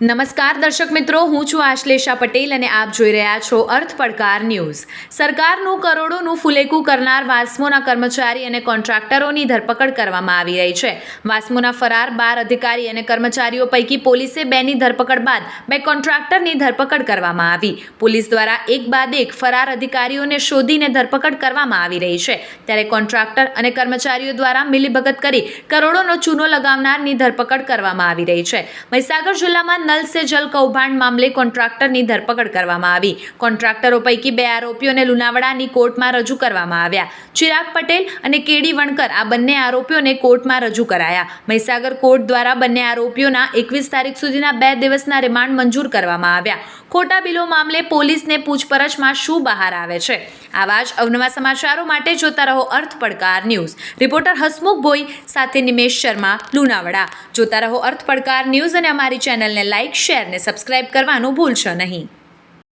નમસ્કાર દર્શક મિત્રો, હું છું આશ્લેષા પટેલ અને આપ જોઈ રહ્યા છો અર્થ પડકાર ન્યૂઝ. સરકારનું કરોડોનું ફુલેકું કરનાર વાસ્મોના કર્મચારી અને કોન્ટ્રાક્ટરોની ધરપકડ કરવામાં આવી રહી છે. વાસ્મોના ફરાર બાર અધિકારી અને કર્મચારીઓ પૈકી પોલીસે બેની ધરપકડ બાદ બે કોન્ટ્રાક્ટરની ધરપકડ કરવામાં આવી. પોલીસ દ્વારા એક બાદ એક ફરાર અધિકારીઓને શોધીને ધરપકડ કરવામાં આવી રહી છે. ત્યારે કોન્ટ્રાક્ટર અને કર્મચારીઓ દ્વારા મિલીભગત કરી કરોડોનો ચૂનો લગાવનારની ધરપકડ કરવામાં આવી રહી છે. મહીસાગર જિલ્લામાં નલ સે જલ કૌભાંડ મામલે કોન્ટ્રાક્ટરની ધરપકડ કરવામાં આવી. કોન્ટ્રાક્ટરો પૈકી બે આરોપીઓને લુણાવાડાની કોર્ટમાં રજૂ કરવામાં આવ્યા. ચિરાગ પટેલ અને કેડી વણકર આ બંને આરોપીઓને કોર્ટમાં રજૂ કરાયા. મહીસાગર કોર્ટ દ્વારા બંને આરોપીઓના એકવીસ તારીખ સુધીના બે દિવસના રિમાન્ડ મંજૂર કરવામાં આવ્યા. ખોટા બિલો મામલે પોલીસને પૂછપરછમાં શું બહાર આવે છે? આવા જ અવનવા સમાચારો માટે જોતા રહો અર્થ પડકાર ન્યૂઝ. રિપોર્ટર હસમુખ ભોઈ સાથે નિમેશ શર્મા, લુણાવાડા. જોતા રહો અર્થ પડકાર ન્યૂઝ અને અમારી ચેનલને લાઇક શેર ને સબસ્ક્રાઇબ કરવાનું ભૂલશો નહીં.